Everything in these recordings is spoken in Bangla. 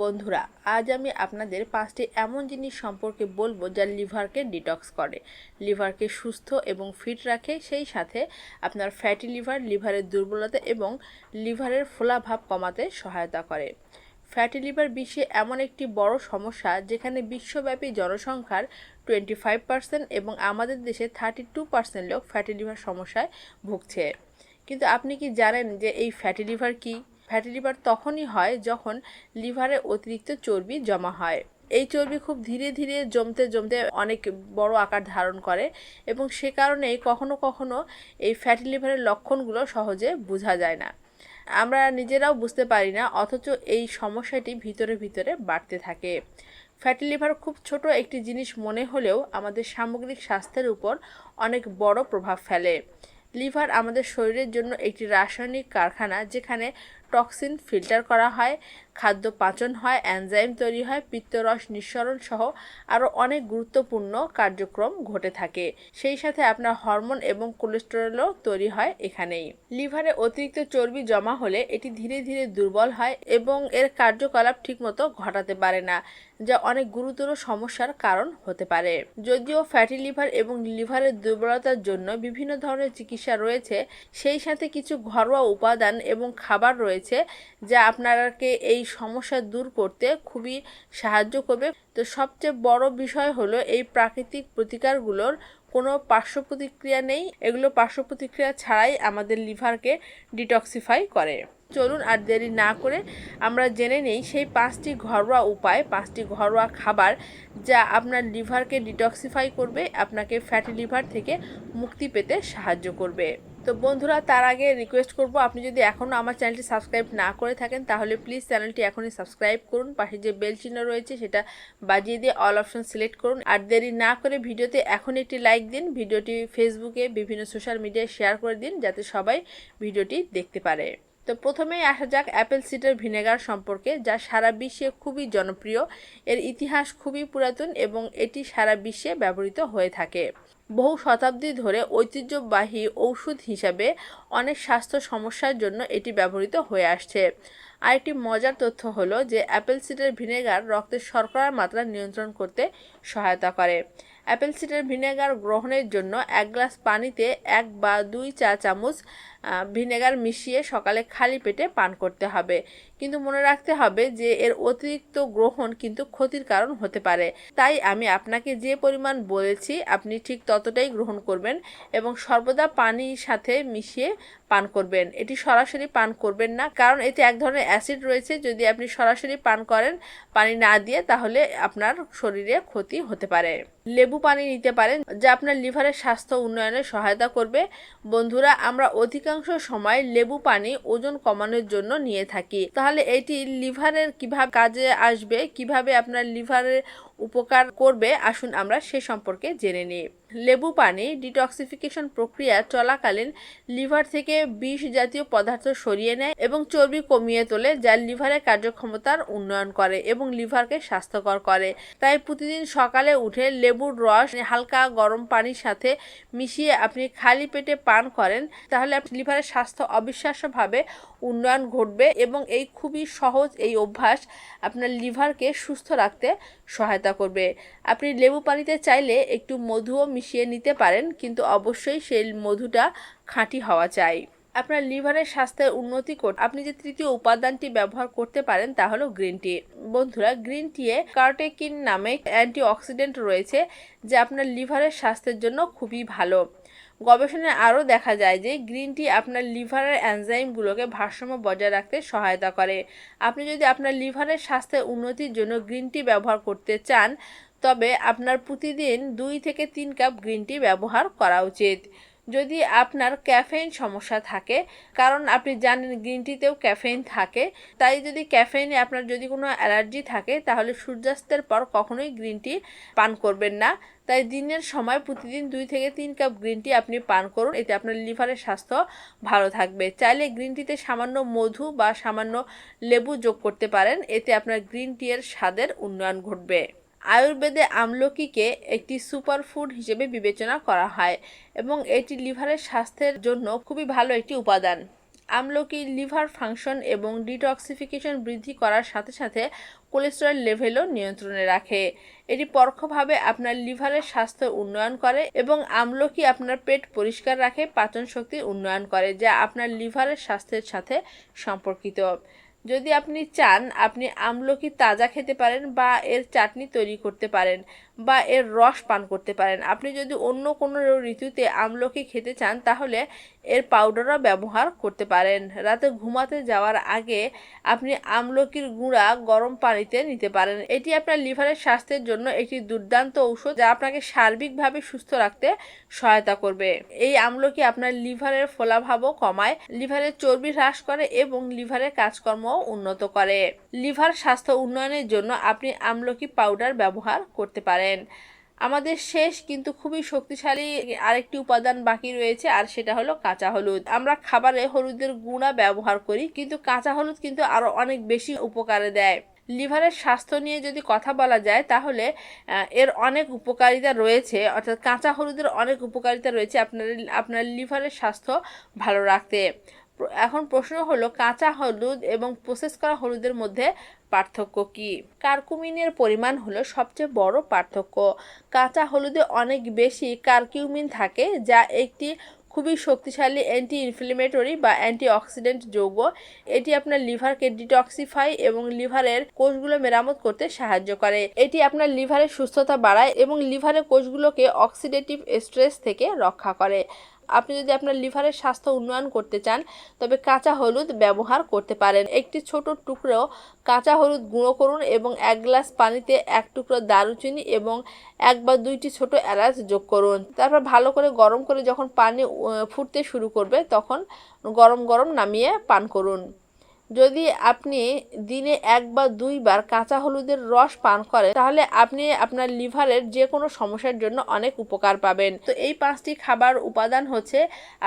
বন্ধুরা, আজ আমি আপনাদের পাঁচটি এমন জিনিস সম্পর্কে বলব যা লিভারকে ডিটক্স করে। লিভারকে সুস্থ এবং ফিট রাখে, সেই সাথে আপনার ফ্যাটি লিভার লিভারের দুর্বলতা এবং লিভারের ফোলাভাব কমাতে সহায়তা করে। ফ্যাটি লিভার বিশ্বে এমন একটি বড় সমস্যা যেখানে বিশ্বব্যাপী জনসংখ্যার টোয়েন্টি ফাইভ পার্সেন্ট এবং আমাদের দেশে থার্টি টু পার্সেন্ট লোক ফ্যাটি লিভার সমস্যায় ভুগছে। কিন্তু আপনি কি জানেন যে এই ফ্যাটি লিভার কী? ফ্যাটি লিভার তখনই হয় যখন লিভারে অতিরিক্ত চর্বি জমা হয়। এই চর্বি খুব ধীরে ধীরে জমতে জমতে অনেক বড় আকার ধারণ করে এবং সে কারণেই কখনো কখনো এই ফ্যাটি লিভারের লক্ষণগুলো সহজে বোঝা যায় না। আমরা নিজেরাও বুঝতে পারি না, অথচ এই সমস্যাটি ভিতরে ভিতরে বাড়তে থাকে। ফ্যাটি লিভার খুব ছোট একটি জিনিস মনে হলেও আমাদের সামগ্রিক স্বাস্থ্যের উপর অনেক বড় প্রভাব ফেলে। লিভার আমাদের শরীরের জন্য একটি রাসায়নিক কারখানা যেখানে টক্সিন ফিল্টার করা হয়, খাদ্য পাচন হয় এনজাইম তৈরি হয়, পিত্তরস নিঃসরণ সহ আরও অনেক গুরুত্বপূর্ণ কার্যক্রম ঘটে থাকে। সেই সাথে আপনার হরমোন এবং কোলেস্টেরলও তৈরি হয় এখানেই। লিভারে অতিরিক্ত চর্বি জমা হলে এটি ধীরে ধীরে দুর্বল হয় এবং এর কার্যকলাপ ঠিকমতো ঘটাতে পারে না, যা অনেক গুরুতর সমস্যার কারণ হতে পারে। যদিও ফ্যাটি লিভার এবং লিভারের দুর্বলতার জন্য বিভিন্ন ধরনের চিকিৎসা রয়েছে, সেই সাথে কিছু ঘরোয়া উপাদান এবং খাবার রয়েছে যা আপনাকে এই সমস্যা দূর করতে খুবই সাহায্য করবে। তো সবচেয়ে বড় বিষয় হলো এই প্রাকৃতিক প্রতিকারগুলোর কোনো পার্শ্ব প্রতিক্রিয়া নেই। এগুলো পার্শ্ব প্রতিক্রিয়া ছাড়াই আমাদের লিভারকে ডিটক্সিফাই করে। চলুন আর দেরি না করে আমরা জেনে নেই সেই পাঁচটি ঘরোয়া উপায়, পাঁচটি ঘরোয়া খাবার যা আপনার লিভারকে ডিটক্সিফাই করবে, আপনাকে ফ্যাটি লিভার থেকে মুক্তি পেতে সাহায্য করবে। তো বন্ধুরা, তার আগে রিকোয়েস্ট করব, আপনি যদি এখনও আমার চ্যানেলটি সাবস্ক্রাইব না করে থাকেন, তাহলে প্লিজ চ্যানেলটি এখনই সাবস্ক্রাইব করুন। পাশে যে বেল চিহ্ন রয়েছে, সেটা বাজিয়ে দিয়ে অল অপশন সিলেক্ট করুন। আর দেরি না করে ভিডিওতে এখন একটি লাইক দিন, ভিডিওটি ফেসবুকে বিভিন্ন সোশ্যাল মিডিয়ায় শেয়ার করে দিন, যাতে সবাই ভিডিওটি দেখতে পারে। তো প্রথমেই আসা যাক অ্যাপেল সিডার ভিনেগার সম্পর্কে, যা সারা বিশ্বে খুবই জনপ্রিয়। এর ইতিহাস খুবই পুরাতন এবং এটি সারা বিশ্বে ব্যবহৃত হয়ে থাকে। বহু শতাব্দী ধরে ঐতিহ্যবাহী ঔষধ হিসাবে অনেক স্বাস্থ্য সমস্যার জন্য এটি ব্যবহৃত হয়ে আসছে। আরেকটি মজার তথ্য হলো যে অ্যাপেল সিডার ভিনেগার রক্তের শর্করার মাত্রা নিয়ন্ত্রণ করতে সহায়তা করে। অ্যাপেল সিডার ভিনেগার গ্রহণের জন্য এক গ্লাস পানিতে এক বা দুই চা চামচ ভিনেগার মিশিয়ে সকালে খালি পেটে পান করতে হবে। কিন্তু মনে রাখতে হবে যে, এর অতিরিক্ত গ্রহণ কিন্তু ক্ষতির কারণ হতে পারে। তাই আমি আপনাকে যে পরিমাণ বলেছি, আপনি ঠিক ততটাই গ্রহণ করবেন এবং সর্বদা পানির সাথে মিশিয়ে পান করবেন। এটি সরাসরি পান করবেন না, কারণ এতে এক ধরনের অ্যাসিড রয়েছে। যদি আপনি সরাসরি পান করেন পানি না দিয়ে, তাহলে আপনার শরীরে ক্ষতি হতে পারে। লেবু পানি নিতে পারেন, যা আপনার লিভারের স্বাস্থ্য উন্নয়নে সহায়তা করবে। বন্ধুরা, আমরা অধিকাংশ সময় লেবু পানি ওজন কমানোর জন্য নিয়ে থাকি। তাহলে এটি লিভারের কীভাবে কাজে আসবে? কীভাবে আপনার লিভারের উপকার করবে, আসুন আমরা সে সম্পর্কে জেনে নিই। লেবু পানি, ডিটক্সিফিকেশন প্রক্রিয়া চলাকালীন লিভার থেকে বিষ জাতীয় পদার্থ সরিয়ে নেয় এবং চর্বি কমিয়ে তোলে, যা লিভারের কার্যক্ষমতার উন্নয়ন করে এবং লিভারকে স্বাস্থ্যকর করে। তাই প্রতিদিন সকালে উঠে লেবুর রস, হালকা গরম পানির সাথে মিশিয়ে আপনি খালি পেটে পান করেন, তাহলে আপনি লিভারের স্বাস্থ্য অবিশ্বাস্যভাবে উন্নয়ন ঘটবে এবং এই খুবই সহজ এই অভ্যাস আপনার লিভারকে সুস্থ রাখতে সহায়তা করবে। আপনি লেবু পানিতে চাইলে একটু মধুও মিশিয়ে নিতে পারেন, কিন্তু অবশ্যই সেই মধুটা খাঁটি হওয়া চাই। আপনার লিভারের স্বাস্থ্যের উন্নতি করতে আপনি যে তৃতীয় উপাদানটি ব্যবহার করতে পারেন তা হলো গ্রিন টি। বন্ধুরা, গ্রিন টি টিয়ে কার্টেকিন নামে অ্যান্টিঅক্সিডেন্ট রয়েছে যা আপনার লিভারের স্বাস্থ্যের জন্য খুবই ভালো। গবেষণায় আরও দেখা যায় যে গ্রিন টি আপনার লিভারের অ্যানজাইমগুলোকে ভারসাম্য বজায় রাখতে সহায়তা করে। আপনি যদি আপনার লিভারের স্বাস্থ্যের উন্নতির জন্য গ্রিন টি ব্যবহার করতে চান, তবে আপনার প্রতিদিন দুই থেকে তিন কাপ গ্রিন টি ব্যবহার করা উচিত। যদি আপনার ক্যাফেইন সমস্যা থাকে, কারণ আপনি জানেন গ্রিন টিতেও ক্যাফেইন থাকে, তাই যদি ক্যাফেইনে আপনার যদি কোনো অ্যালার্জি থাকে, তাহলে সূর্যাস্তের পর কখনোই গ্রিন টি পান করবেন না। তাই দিনের সময় প্রতিদিন দুই থেকে তিন কাপ গ্রিন টি আপনি পান করুন, এতে আপনার লিভারের স্বাস্থ্য ভালো থাকবে। চাইলে গ্রিন টিতে সামান্য মধু বা সামান্য লেবু যোগ করতে পারেন, এতে আপনার গ্রিন টি এর স্বাদের উন্নয়ন ঘটবে। আয়ুর্বেদে আমলকিকে একটি সুপারফুড হিসেবে বিবেচনা করা হয় এবং এটি লিভারের স্বাস্থ্যের জন্য খুবই ভালো একটি উপাদান। আমলকি লিভার ফাংশন এবং ডিটক্সিফিকেশন বৃদ্ধি করার সাথে সাথে কোলেস্টেরল লেভেলও নিয়ন্ত্রণে রাখে। এটি পরোক্ষভাবে আপনার লিভারের স্বাস্থ্য উন্নয়ন করে এবং আমলকি আপনার পেট পরিষ্কার রাখে পাচন শক্তি উন্নয়ন করে, যা আপনার লিভারের স্বাস্থ্যের সাথে সম্পর্কিত। যদি আপনি চান, আপনি আমলকি তাজা খেতে পারেন বা এর চাটনি তৈরি করতে পারেন বা এর রস পান করতে পারেন। আপনি যদি অন্য কোনো ঋতুতে আমলকি খেতে চান, তাহলে এর পাউডারও ব্যবহার করতে পারেন। রাতে ঘুমাতে যাওয়ার আগে আপনি আমলকির গুঁড়া গরম পানিতে নিতে পারেন। এটি আপনার লিভারের স্বাস্থ্যের জন্য একটি দুর্দান্ত ঔষধ যা আপনাকে সার্বিকভাবে সুস্থ রাখতে সহায়তা করবে। এই আমলকি আপনার লিভারের ফোলাভাবও কমায়, লিভারের চর্বি হ্রাস করে এবং লিভারের কাজকর্ম উন্নত করে। লিভার স্বাস্থ্য উন্নয়নের জন্য আপনি আমলকি পাউডার ব্যবহার করতে পারেন। আমাদের শেষ কিন্তু খুবই শক্তিশালী আরেকটি উপাদান বাকি রয়েছে, আর সেটা হলো কাঁচা হলুদ। আমরা খাবারে হলুদের গুঁড়া ব্যবহার করি, কিন্তু কাঁচা হলুদ কিন্তু আরও অনেক বেশি উপকারে দেয়। লিভারের স্বাস্থ্য নিয়ে যদি কথা বলা যায়, তাহলে এর অনেক উপকারিতা রয়েছে, অর্থাৎ কাঁচা হলুদের অনেক উপকারিতা রয়েছে আপনার আপনার লিভারের স্বাস্থ্য ভালো রাখতে। এখন প্রশ্ন হলো, কাঁচা হলুদ এবং প্রসেস করা হলুদের মধ্যে পার্থক্য কি? কার্কুমিনের পরিমাণ হলো সবচেয়ে বড় পার্থক্য। কাঁচা হলুদে অনেক বেশি কার্কিউমিন থাকে, যা একটি খুবই শক্তিশালী অ্যান্টি ইনফ্লেমেটরি বা অ্যান্টি অক্সিডেন্ট যৌগ। এটি আপনার লিভারকে ডিটক্সিফাই এবং লিভারের কোষগুলো মেরামত করতে সাহায্য করে। এটি আপনার লিভারের সুস্থতা বাড়ায় এবং লিভারের কোষগুলোকে অক্সিডেটিভ স্ট্রেস থেকে রক্ষা করে। আপনি যদি আপনার লিভারের স্বাস্থ্য উন্নয়ন করতে চান, তবে কাঁচা হলুদ ব্যবহার করতে পারেন। একটি ছোট টুকরো কাঁচা হলুদ গুঁড়ো করুন এবং এক গ্লাস পানিতে এক টুকরো দারুচিনি এবং এক বা দুইটি ছোট এলাচ যোগ করুন। তারপর ভালো করে গরম করে যখন পানি ফুটতে শুরু করবে, তখন গরম গরম নামিয়ে পান করুন। যদি আপনি দিনে এক বা দুইবার কাঁচা হলুদের রস পান করেন, তাহলে আপনি আপনার লিভারের যে কোনো সমস্যার জন্য অনেক উপকার পাবেন। তো এই পাঁচটি খাবার উপাদান হচ্ছে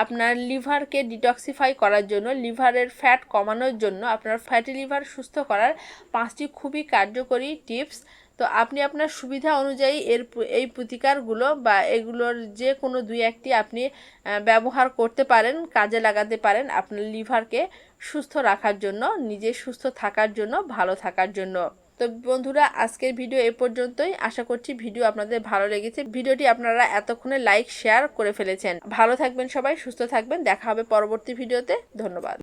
আপনার লিভারকে ডিটক্সিফাই করার জন্য, লিভারের ফ্যাট কমানোর জন্য, আপনার ফ্যাটি লিভার সুস্থ করার পাঁচটি খুবই কার্যকরী টিপস তো আপনি আপনার সুবিধা অনুযায়ী এর এই প্রতিকারগুলো বা এগুলোর যে কোনো দুই একটি আপনি ব্যবহার করতে পারেন, কাজে লাগাতে পারেন আপনার লিভারকে সুস্থ রাখার জন্য, নিজে সুস্থ থাকার জন্য, ভালো থাকার জন্য। তো বন্ধুরা, আজকের ভিডিও এ পর্যন্তই। আশা করছি ভিডিও আপনাদের ভালো লেগেছে। ভিডিওটি আপনারা এতক্ষণে লাইক, শেয়ার করে ফেলেছেন। ভালো থাকবেন সবাই, সুস্থ থাকবেন। দেখা হবে পরবর্তী ভিডিওতে। ধন্যবাদ।